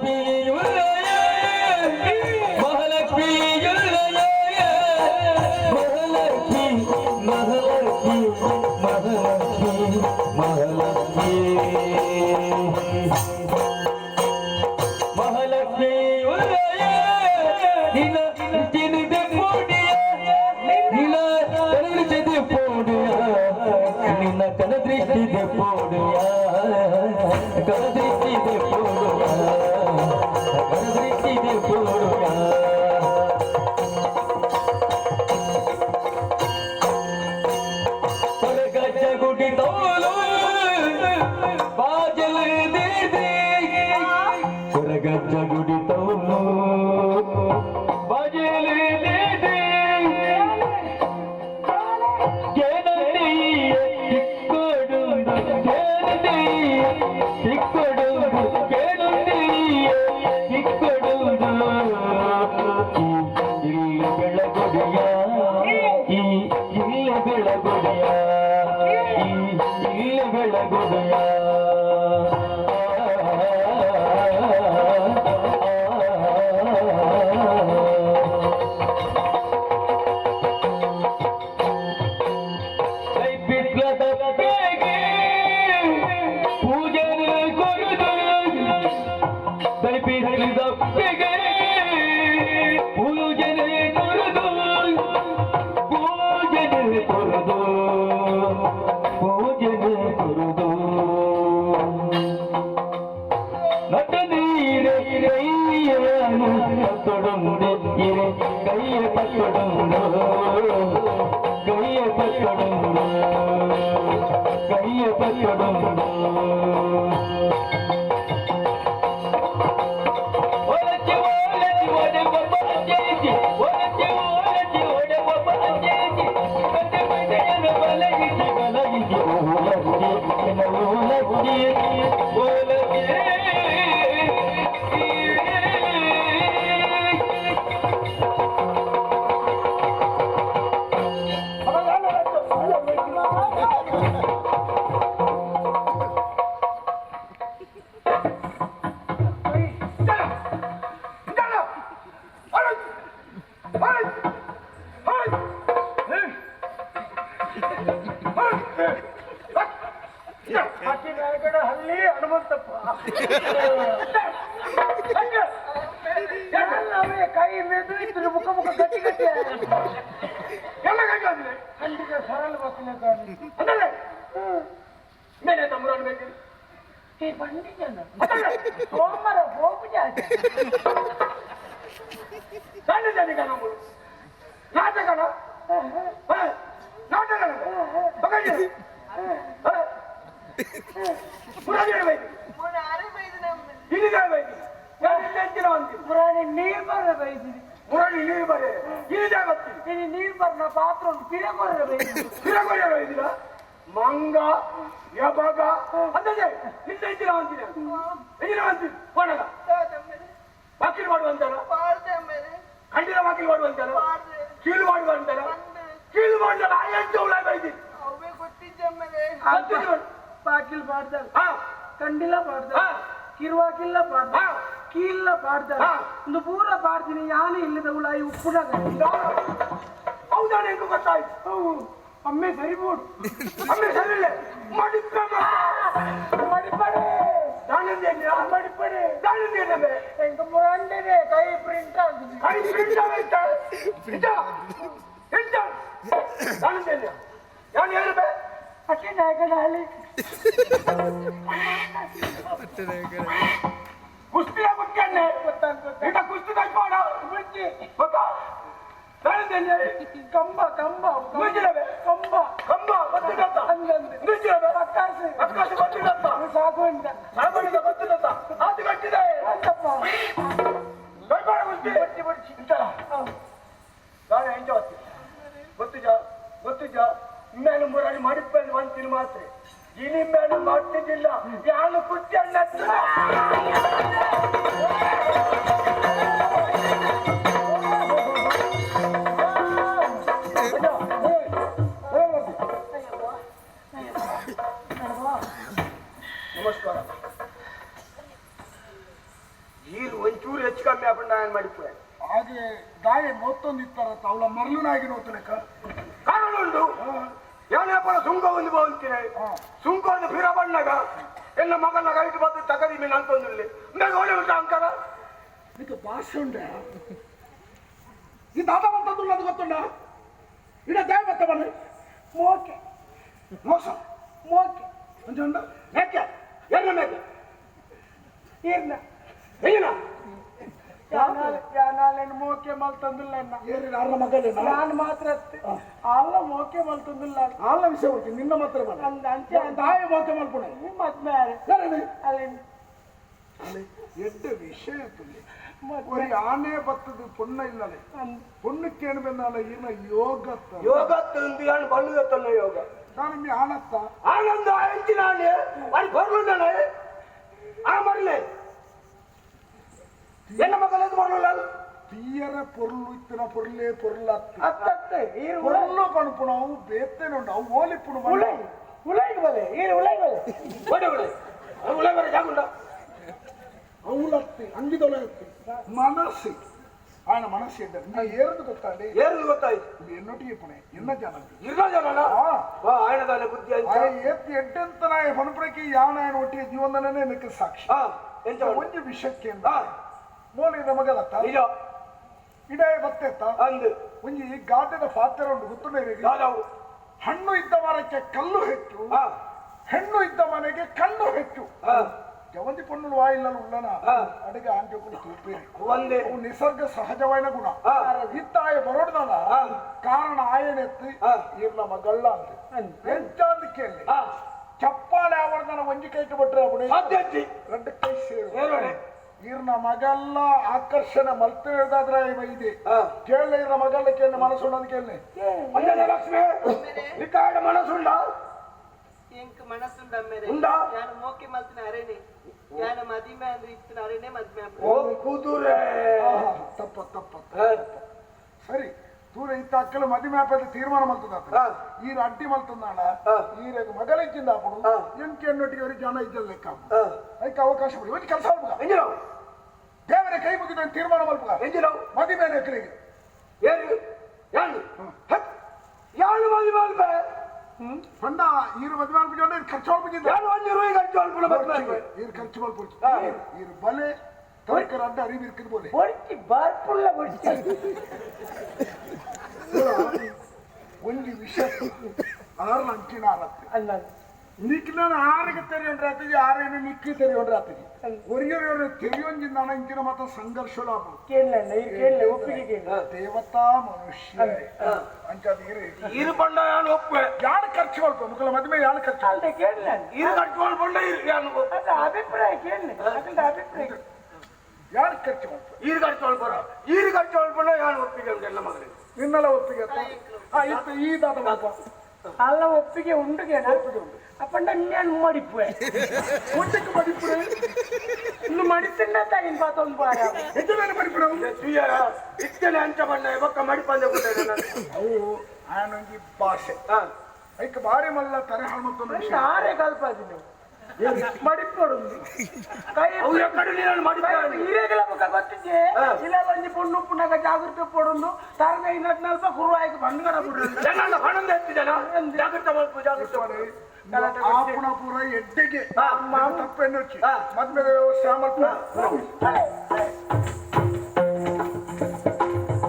ಮಹಾಲಕ್ಷ್ಮಿ ಮಹಾಲಕ್ಷ್ಮಿ ಮಹಾಲಕ್ಷ್ಮಿ ಮಹಾಲಕ್ಷ್ಮಿ ಮಹಾಲಕ್ಷ್ಮಿ ಮಹಾಲಕ್ಷ್ಮಿ ಮಹಾಲಕ್ಷ್ಮಿ ನಿನ್ನ ತಿನ್ನಿದ ಪೋಡಿಯ ನಿನ್ನ ಕನದೃಷ್ಟಿದೆ ಪೋಡಿಯ 必定不能够感。ಎಲ್ಲವೇ ಕೈ ಮೇದು ಇದ್ರ ಮುಖ ಮುಖ ಗಟ್ಟಿ ಗಟ್ಟಿ ಎಲ್ಲ ಗಂಟೆ ಖಂಡಿತ ಸರಳ ಬಸ್ಸಿನ ಕಾರಣ ಅದಲ್ಲ ಮೇಲೆ ತಮ್ಮರು ಅನ್ಬೇಕು ಈ ಬಂಡಿಜನ ಸೋಮರ ಹೋಗು ಜಾತಿ ಸಣ್ಣ ಜನಿಗ ನಮ್ಮಳು ನಾಟಕನ ಬಗಡಿ ಪುರಾಣ ಇಲ್ಲಿದೆ ಬೈದಿ ಹೆಚ್ಚಿನ ಅಂತೀನಿ ಪುರಾಣಿ ನೀರ್ ಬರ ಬೈದಿನಿ ಪುರಾಣ ನೀರು ಬರೆ ಇಲ್ಲಿದೆ ಬರ್ತೀನಿ ನೀನು ನೀರ್ ಬರ್ನ ಪಾತ್ರ ಒಂದು ಪಿರ ಕೊರ ಬೈದಿನಿ ತಿರಗೊಳ್ಳ ಬೈದಿನ ಮಂಗ ಯಬಗ ಅಂತಂದೆ ನಿಂದ ಹೆಚ್ಚಿನ ಅಂತೀನಿ ಹೆಚ್ಚಿನ ಅಂತೀನಿ ಕೊಡಲ್ಲ. ವಕೀಲ್ ಮಾಡುವಂತಲ್ಲ? ಖಂಡಿತ ವಕೀಲ್ ಮಾಡುವಂತಲ್ಲ? ಕೀಳು ಮಾಡುವಂತಲ್ಲ? ಕೀಳು ಮಾಡಲ್ಲ ಎಷ್ಟು ಉಳ ಬೈದಿ ಪಾಕಿಲ್ ಪಾಡ್ದಲ್ ಹಾ. ಮಾಡ್ದ ಪಾಡ್ದಲ್ ಹಾ. ಕಿರುವಾಕಿಲ್ಲ ಪಾಡ್ದ ಹಾ. ಕೀಲ್ಲ ಪಾಡ್ದಲ್ ಹಾ. ಒಂದು ಪೂರ ಪಾಡ್ತೀನಿ ಯಾನೇ ಇಲ್ಲದ ಉಳಾಯಿ ಉಪ್ಪುಡ ಹೌದಾ ಎಂದು ಗೊತ್ತಾಯ್ತು? ಅಮ್ಮೆ ಸರಿಬೋಡು ಅಮ್ಮೆ ಸರಿಲ್ಲ ಮಡಿಪ ಮಡಿಪಡೆ. ದಾನಂದೇನ ಮಡಿಪಡೆ. ದಾನಂದೇನವೇ ಎಂಕ ಮುರಂಡೇನೆ ಕೈ ಪ್ರಿಂಟ್ ಆಗಿದೆ. ಕೈ ಪ್ರಿಂಟ್ ಇದ್ದ ಪ್ರಿಂಟ್ ಇದ್ದ ದಾನಂದೇನ ಯಾರು ಹೇಳ್ಬೇ ಅಷ್ಟೇ ನಾಯಕನ ಹಳ್ಳಿ ಮುಖ್ಯನ್ನೇ ಗೊತ್ತಾಗ್ತದೆ ಕುಸ್ತಿ ಕುಸ್ತಿ. ಬಿಡ್ತಿ ಗೊತ್ತಾ ದಾನಂದೇನ ಕಂಬ ಕಂಬ ಮುಗಿಲವೇ ಕಂಬ. ಕಂಬ ಬತ್ತಿದತ್ತ ಹಂಗಂದ್ರೆ. ನಿಜವೇ ಅಕ್ಕಾಸೆ ಅಕ್ಕಾಶ ಬತ್ತಿದತ್ತ ಸಾಕು ಅಂತ. ಸಾಮಾನ್ಯದ ಬತ್ತಿದತ್ತ ಆತು ಕಟ್ಟಿದೆ. ಅಂತಪ್ಪ ದೊಡ್ಡ ಕುಸ್ತಿ. ಬಟ್ಟಿ ಬಡ್ಡಿ. ಇಂತರ ನಾನು ಎಂಜ ಹೊತ್ತಿ. ಗೊತ್ತಿಜ ಗೊತ್ತಿಜ ಇಮ್ಮೇಲೆ ಮುರಾರಿ ಮಾಡಿಪ್ಪಲ್ಲಿ ಒಂದಿನ ಮಾತ್ರ. ಇನಿ ಮೇಲೆ ಮಾಡ್ತಿದ್ದಿಲ್ಲ. ಯಾನು ಕುಟ್ಟಿ ಅಣ್ಣ ಯಾನೇಪರ ಸುಂಕ ಒಂದು ಬೋಲ್ತೀನಿ ಹಾ. ಸುಂಕ ಒಂದು ಫಿರ ಬಣ್ಣಗ ಎಲ್ಲ ಮಗನ ಗೈಟ್ ಬಂದು ತಗದಿ ಮೇಲೆ ಅಂತಂದಿರಲಿ ಮೇಲೆ ಒಳ್ಳೆ ಉಂಟ ಅಂಕರ ಇದು ಭಾಷೆ ಉಂಡೆ ಈ ದಾದ ಬಂತದ್ದು ಅದು ಗೊತ್ತುಂಡ ಇಡ ದಾಯ ಬತ್ತ ಬನ್ನಿ ಮೋಕೆ ಮೋಸ ಮೋಕೆ ಅಂಚಂಡ ಮೇಕೆ ಎಲ್ಲ ಮೇಕೆ ಏನ ಏನ ಯಾನಾಲೇನು ಮೋಕೆ ಮಲ್ತಂದಿಲ್ಲ ಏನಿಲ್ಲ ಅರ್ನ ಮಗಲೇನ ನಾನು ಮಾತ್ರ ಅಲ್ಲ ಮೋಕೆ ಮಲ್ತಂದಿಲ್ಲ ಅಲ್ಲ ವಿಷಯ ಹೋಗ್ತೀನಿ ನಿನ್ನ ಮಾತ್ರ ಬಂದ ಅಂಚೆ ದಾಯ ಮೋಕೆ ಮಲ್ಪುಣ ಮತ್ತೆ ಅಲ್ಲಿ ಅಲ್ಲಿ ಎಡ್ಡ ವಿಷಯ ತುಲ್ಲಿ ஒரு ஆனே பத்தது பொண்ணு இல்லலே பொண்ணுக்கு ಏನು ಬೆನ್ನಲ್ಲ ಇನ್ನ ಯೋಗ ಯೋಗ ತಂದು ಏನು ಬಳ್ಳು ತನ್ನ ಯೋಗ ನಾನು ಮೀ ಆನತ್ತ ಆನಂದ ಎಂಚಿ ನಾನು ಅದು ಬರ್ಲಿಲ್ಲ ಆ ಮರಲೆ என்ன ಮಕ್ಕಳ பொருள் ತೀಯರ ಪೊರ್ಲು ಇತ್ತಿನ ಪೊರ್ಲೆ ಪೊರ್ಲ ಅತ್ತತ್ತೆ ಈರು ಪೊರ್ಲು ಪಣುಪುಣ ಅವು ಬೇತ್ತೇನು ಅವು ಓಲಿಪ್ಪುಣ ಉಳೈ ಉಳೈಗೆ ಬಲೆ ಈರು ಉಳೈ ಬಲೆ ಒಡೆ ಉಳೈ ಉಳೈ ಬರೆ ಜಾಗುಂಡ ಅವಲತ್ತಿ ಅಂಗಿದೊಲತ್ತಿ ಮನಸ್ಸಿ ಆಯನ ಮನಸ್ಸು ಇದ್ದ ನಾ ಏರದು ಗೊತ್ತಾಗಲಿ ಏರದು ಗೊತ್ತಾಯ್ತು ಎನ್ನೊಟ್ಟಿಗೆ ಪುಣೆ ಎನ್ನ ಜನ ಇನ್ನ ಜನ ಆಯನದಾಲೆ ಬುದ್ಧಿ ಏತ್ತಿ ಎಡ್ಡೆಂತ ನಾ ಪಣಪುರಕ್ಕೆ ಯಾವ ನಾಯನ ಒಟ್ಟಿಗೆ ಜೀವನನೇ ನಿನಕ್ಕೆ ಸಾಕ್ಷಿ ಒಂದು ವಿಷಯಕ್ಕೆ ನಮಗಲತ್ತ ನಿಜ ಇಡೇ ಬತ್ತೆತ್ತ ಅಂದು. ಒಂಜಿ ಗಾದೆದ ಪಾತ್ರ ಉಂಟು ಗೊತ್ತುಂಡೆ ಹಣ್ಣು ಇದ್ದ ಮರಕ್ಕೆ ಕಲ್ಲು ಹೆಚ್ಚು. ಹೆಣ್ಣು ಇದ್ದ ಮನೆಗೆ ಕಣ್ಣು ಹೆಚ್ಚು. ಜವಂತಿ ಪೊಣ್ಣು ವಾಯಿಲ್ಲ ಉಳ್ಳನ ಅಡಿಗೆ ಅಡಿಗೆ ಆಂಟೋಗಳು ತೂಪೇರಿ. ಒಂದೇ. ನಿಸರ್ಗ ಸಹಜವಾದ ಗುಣ. ಇತ್ತ ಆಯ ಬರೋಡ್ದಲ್ಲ. ಕಾರಣ ಆಯನೆತ್ತಿ. ಇರ್ಲ ಮಗಳ್ಳ ಅಂತ. ಎಂಚಾಂದು ಕೇಳಿ ಆ. ಚಪ್ಪಾಳೆ ಆವರ್ದನ ಒಂಜಿ ಕೈ ಬಿಟ್ರೆ రెండు ಕೈ ಸೇರು. ಇರ್ನ ಮಗಲ್ಲ ಆಕರ್ಷಣೆ ಮಲ್ತಿದಾದ್ರೆ ಇದೆ. ಆ ಕೇಳ ಇರ್ನ ಮಗಲ್ಲಕ್ಕೆ ಮನಸ್ಸುಂಡದು ಕೇಳಲೆ ಅಂಜನೆ ಲಕ್ಷ್ಮಿ ಇಕ್ಕಾಡ ಮನಸ್ಸುಂಡ ಎಂಕ್ ಮನಸ್ಸುಂಡಮ್ಮೆರೆ ಉಂಡಾ? ಯಾನು ಮೋಕೆ ಮಲ್ತಿನ ಅರೇನೆ ಯಾನ ಮದಿಮೆ ಅಂದ್ರೆ ಇತ್ತಿನ ಅರೆನೆ ಮದ್ಮೆ. ಓ ಆಹಾ, ತಪ್ಪ ತಪ್ಪ. ಸರಿ. తూర ఇంత అక్కలు మధ్య మేపేది తీర్మానం ಈ ఈయన అడ్డి మళ్తున్నాడా ఈయనకు మగలిచ్చింది అప్పుడు ఇంకెన్నటికి ఎవరి జన ఇద్దరు లెక్క అయితే అవకాశం ಒಂದು ಕೆಲಸ ಎಂಜಿನವ್ ದೇವರ ಕೈ ಮುಗಿದ ತೀರ್ಮಾನ ಮಲ್ಪುಗ. ಎಂಜಿನವ್ ಮದಿ ಮೇಲೆ ಎಕರೆಗೆ ಏನು? ಯಾಳು? ಯಾಳು ಮದಿ ಮಲ್ಪ ಪಂಡ ಮದಿ ಯಾಳು ಒಂದು ಮಲ್ಪು ಅಡ್ಡ ಅರಿವಿ ಇರ್ಕಿದ್ ಬೋಲೆ ಬಾರ್ಪುಳ್ಳ ಬಡ್ಡಿ ಒಂದು ವಿಷಯ ಆರು ಅಂಚಿನ ಆರತ್ತೆ ಅಲ್ಲ ನಿಕ್ಕಿನ ಆರಿಗೆ ತೆರೆಯೋಣ ರಾತ್ರಿ ಆರೇನು ನಿಕ್ಕಿ ತೆರೆಯೋಣ ರಾತ್ರಿ ಒರಿಯವರು ತೆರೆಯೋಂಜಿಂದ ಅಂಚಿನ ಮಾತ್ರ ಸಂಘರ್ಷಗಳು ಕೇಳಲ್ಲ ಕೇಳಲ್ಲ ಒಪ್ಪಿಗೆ ದೇವತಾ ಮನುಷ್ಯ ಅಂಚ ಇರು ಬಂಡ ಯಾನು ಒಪ್ಪೆ ಯಾರು ಖರ್ಚು ಕೊಳ್ಪ ಮುಕ್ಕಳ ಮದುವೆ ಯಾರು ಖರ್ಚು ಅಲ್ಲ ಕೇಳಲ್ಲ ಇರು ಖರ್ಚು ಕೊಳ್ಕೊಂಡ ಇರು ಅಭಿಪ್ರಾಯ ಕೇಳಲ್ಲ ಅದರಿಂದ ಅಭಿಪ್ರಾಯ ಯಾರು ಖರ್ಚು ಕೊಳ್ಪ ಇರು ಖರ್ಚು ಕೊಳ್ಕೊರ ಇರು ಖರ್ಚು ಕೊಳ್ಕೊಂಡ ಯಾರು ಒಪ್ಪಿಗೆ ಎಲ್ಲ ಮಗಳಿಗೆ ನಿನ್ನೆಲ್ಲ ಒಪ್ಪಿಗೆ? ಆ ಇತ್ತು ಈ ತಾತ ಪಾಪ. ಅಲ್ಲ ಒಪ್ಪಿಗೆ ಉಂಡಿಗೆ ಅಪ್ಪಂಡ ನಾನು ಮಡಿಪು ಒಟ್ಟಿಗೆ ಮಡಿಪು ಇನ್ನು ಮಡಿತಿಂಡ ತಾಯಿನ ಪಾತೊಂದು ಬಾರ ಹೆಚ್ಚು ಮಡಿಪುರ ತುಯ್ಯರ ಇತ್ತನೆ ಅಂತ ಬಣ್ಣ ಬಕ್ಕ ಮಾಡಿ ಪಂದೆ ಕೊಟ್ಟೆ ಅವು ಆನಂಗಿ ಭಾಷೆ. ಅದಕ್ಕೆ ಐಕ ಬಾರಿ ಮಲ್ಲ ತರೆ ಹಾಳ್ಮತ್ತೊಂದು ವಿಷಯ. ಆರೇ ಕಲ್ಪಾದಿ ನೀವು ಮಡಿಪೊಡು ಕೈ ಅವು ಎಕ್ಕಡೆ ನೀನು ಮಾಡಿ ಹಿರೇಗಳ ಮುಖ ಗೊತ್ತಿದ್ದೆ ಹಾ. ಇಲ್ಲ ಒಂಜಿ ಪೊಣ್ಣು ಪುಣ್ಣಗ ಜಾಗೃತಿ ಪೊಡೊಂದು. ತಾರದ ಇನ್ನಟ್ ನಲ್ಪ ಕುರುವಾಯ್ತು ಬಂದ್ಗಡ ಬಿಡ್ರಿ ಜನ ಹಣಂದ ಎತ್ತಿದನ